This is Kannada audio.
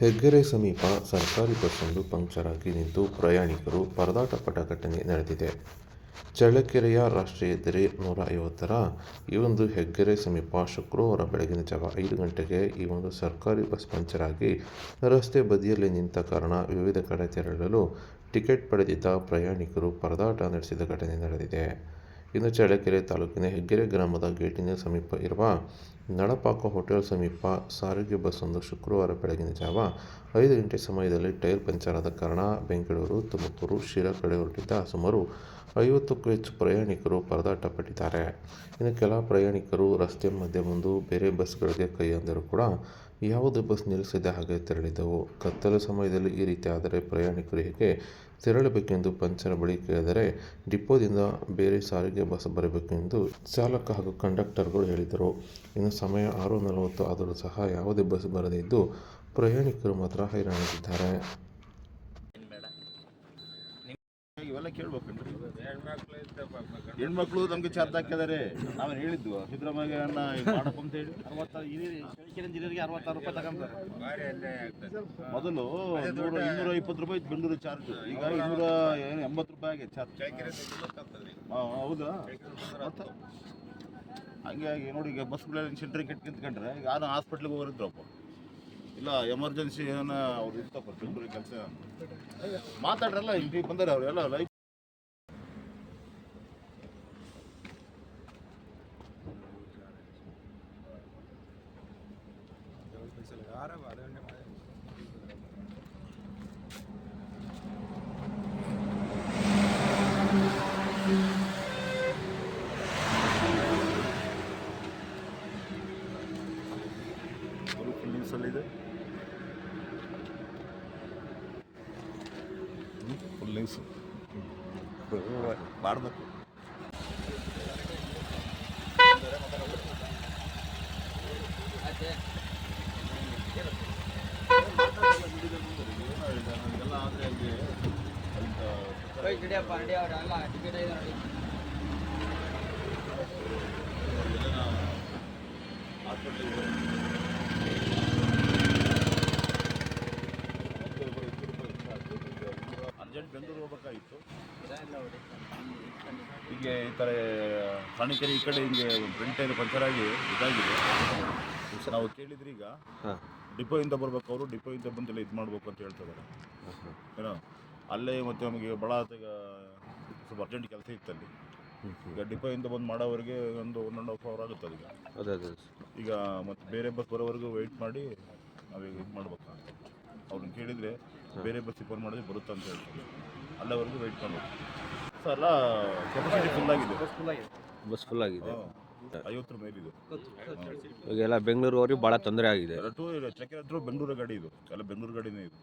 ಹೆಗ್ಗೆರೆ ಸಮೀಪ ಸರ್ಕಾರಿ ಬಸ್ಸೊಂದು ಪಂಕ್ಚರ್ ಆಗಿ ನಿಂತು ಪ್ರಯಾಣಿಕರು ಪರದಾಟ ಪಟ ಘಟನೆ ನಡೆದಿದೆ. ಚಳ್ಳಕೆರೆಯ ರಾಷ್ಟ್ರೀಯ ಹೆದ್ದಾರಿ ನೂರ ಐವತ್ತರ ಈ ಒಂದು ಹೆಗ್ಗೆರೆ ಸಮೀಪ ಶುಕ್ರವಾರ ಬೆಳಗಿನ ಜಾವ ಐದು ಗಂಟೆಗೆ ಈ ಒಂದು ಸರ್ಕಾರಿ ಬಸ್ ಪಂಚರ್ ಆಗಿ ರಸ್ತೆ ಬದಿಯಲ್ಲಿ ನಿಂತ ಕಾರಣ ವಿವಿಧ ಕಡೆ ತೆರಳಲು ಟಿಕೆಟ್ ಪಡೆದಿದ್ದ ಪ್ರಯಾಣಿಕರು ಪರದಾಟ ನಡೆಸಿದ ಘಟನೆ ನಡೆದಿದೆ. ಇನ್ನು ಚಳ್ಳಕೆರೆ ತಾಲೂಕಿನ ಹೆಗ್ಗೆರೆ ಗ್ರಾಮದ ಗೇಟಿನ ಸಮೀಪ ಇರುವ ನಳಪಾಕ ಹೋಟೆಲ್ ಸಮೀಪ ಸಾರಿಗೆ ಬಸ್ಸೊಂದು ಶುಕ್ರವಾರ ಬೆಳಗಿನ ಜಾವ ಐದು ಗಂಟೆ ಸಮಯದಲ್ಲಿ ಟೈರ್ ಪಂಚರ್ ಆದ ಕಾರಣ ಬೆಂಗಳೂರು, ತುಮಕೂರು, ಶಿರಾ ಕಡೆ ಹೊರಟಿದ್ದ ಸುಮಾರು ಐವತ್ತಕ್ಕೂ ಹೆಚ್ಚು ಪ್ರಯಾಣಿಕರು ಪರದಾಟ ಪಟ್ಟಿದ್ದಾರೆ ಇನ್ನು ಕೆಲ ಪ್ರಯಾಣಿಕರು ರಸ್ತೆ ಮಧ್ಯೆ ಬಂದು ಬೇರೆ ಬಸ್ಗಳಿಗೆ ಕೈ ಅಂದರೂ ಕೂಡ ಯಾವುದೇ ಬಸ್ ನಿಲ್ಲಿಸದೆ ಹಾಗೆ ತೆರಳಿದ್ದವು. ಕತ್ತಲ ಸಮಯದಲ್ಲಿ ಈ ರೀತಿ ಆದರೆ ಪ್ರಯಾಣಿಕರು ಹೇಗೆ ತೆರಳಬೇಕೆಂದು ಪಂಚರ್ ಬಳಿ ಕೇಳಿದರೆ, ಡಿಪೋದಿಂದ ಬೇರೆ ಸಾರಿಗೆ ಬಸ್ ಬರಬೇಕೆಂದು ಚಾಲಕ ಹಾಗೂ ಕಂಡಕ್ಟರ್ಗಳು ಹೇಳಿದರು. ಇನ್ನು ಸಮಯ ಆರು ನಲವತ್ತು ಆದರೂ ಸಹ ಯಾವುದೇ ಬಸ್ ಬರದೇ ಇದ್ದು ಪ್ರಯಾಣಿಕರು ಮಾತ್ರ ಹೈರಾಣಾಗಿದ್ದಾರೆ ಇವೆಲ್ಲ ಕೇಳ್ಬೇಕನ್ರಿ ಹೆಣ್ಮಕ್ಳು ನಮ್ಗೆ ಚಾರ್ಜ್ ಹಾಕಿದಾರೆ ನಾವು ಹೇಳಿದ್ದು? ಸಿದ್ದರಾಮಯ್ಯ ಅಣ್ಣ ಇದು ಮಾಡಪ್ಪ ಅಂತ ಹೇಳಿ. ಜಿಲ್ಲೆಗೆ ಅರವತ್ತಾರು ರೂಪಾಯಿ ತಗೊಂತಾರೆ. ಮೊದಲು ನೂರ ಇನ್ನೂರ ಇಪ್ಪತ್ತು ರೂಪಾಯಿ ಇತ್ತು ಬೆಂಗಳೂರು ಚಾರ್ಜ್. ಈಗ ಇನ್ನೂರ ಎಂಬತ್ತು ರೂಪಾಯಿ ಆಗಿದೆ ಚಾರ್ಜ್. ಹಾಂ ಹೌದಾ? ಹಂಗಾಗಿ ನೋಡಿ, ಈಗ ಬಸ್ಗಳಲ್ಲಿ ಸೆಂಟ್ರಿಗೆ ಕೆಟ್ಟು ನಿಂತ್ಕೊಂಡ್ರೆ, ಈಗ ಯಾರು ಹಾಸ್ಪಿಟ್ಲಿಗೆ ಹೋಗಿದ್ರಪ್ಪ ಇಲ್ಲ ಎಮರ್ಜೆನ್ಸಿ ಏನೋ ಅವ್ರು ಇರ್ತಪ್ಪ ಬೆಂಗಳೂರಿಗೆ ಕೆಲಸ. ಮಾತಾಡ್ರಲ್ಲ ಇಲ್ಲಿ ಬಂದಾರೆ ಅವ್ರು, ಎಲ್ಲ ಲೈಫ್ ನ್ಯೂಸಲ್ಲಿದೆ ಫುಲ್ ನ್ಯೂಸ್ ಮಾಡಬೇಕು ಎಲ್ಲ ಆದರೆ ಅಲ್ಲಿ ಅರ್ಜೆಂಟ್ ಬೆಂಗಳೂರು ಹೋಗ್ಬೇಕಾಗಿತ್ತು ಹೀಗೆ ಈ ಥರ ಸಾಣಿಕೆರೆ ಈ ಕಡೆ ಹಿಂಗೆ ಫ್ರಂಟ್ ಟೈರ್ ಪಂಚರ್ ಆಗಿ ಇದಾಗಿದೆ. ನಾವು ಕೇಳಿದ್ರಿ ಈಗ ಡಿಪೋಯಿಂದ ಬರ್ಬೇಕು ಅವರು ಡಿಪೋಯಿಂದ ಬಂದೆಲ್ಲ ಇದು ಮಾಡ್ಬೇಕು ಅಂತ ಹೇಳ್ತಿದ್ದಾರೆ ಏನೋ ಅಲ್ಲೇ ಮತ್ತೆ ನಮಗೆ ಭಾಳ ಈಗ ಸ್ವಲ್ಪ ಅರ್ಜೆಂಟ್ ಕೆಲಸ ಇತ್ತಲ್ಲಿ ಈಗ ಡಿಪೋಯಿಂದ ಬಂದು ಮಾಡೋವರೆಗೆ ಒಂದು ಒನ್ ಆ್ಯಂಡ್ ಹಾಫ್ ಅವರ್ ಆಗುತ್ತೆ ಈಗ. ಅದೇ ಅದೇ ಈಗ ಮತ್ತೆ ಬೇರೆ ಬಸ್ ಬರೋವರೆಗೂ ವೆಯ್ಟ್ ಮಾಡಿ ನಾವೀಗ ಇದು ಮಾಡ್ಬೇಕು ಅವ್ರನ್ನ ಕೇಳಿದರೆ ಬೇರೆ ಬಸ್ಸಿಗೆ ಫೋನ್ ಮಾಡಿದ್ರೆ ಬರುತ್ತೆ ಅಂತ ಹೇಳ್ತಾರೆ. ಅಲ್ಲಿವರೆಗೂ ವೆಯ್ಟ್ ಮಾಡಬೇಕು ಸರ್ ಎಲ್ಲ ಕೆಪಾಸಿಟಿ ಫುಲ್ ಆಗಿದೆ. ಬಸ್ ಫುಲ್ ಆಗಿದೆ. ಐವತ್ತರ ಮೇಲಿದೆ ಬೆಂಗಳೂರು ಓರಿ ಭಾಳ ತೊಂದರೆ ಆಗಿದೆ. ಟೂ ಚಕ್ಕೆ ಹತ್ರ ಬೆಂಗಳೂರು ಗಾಡಿ ಇದು. ಎಲ್ಲ ಬೆಂಗಳೂರು ಗಾಡಿನೇ ಇದು.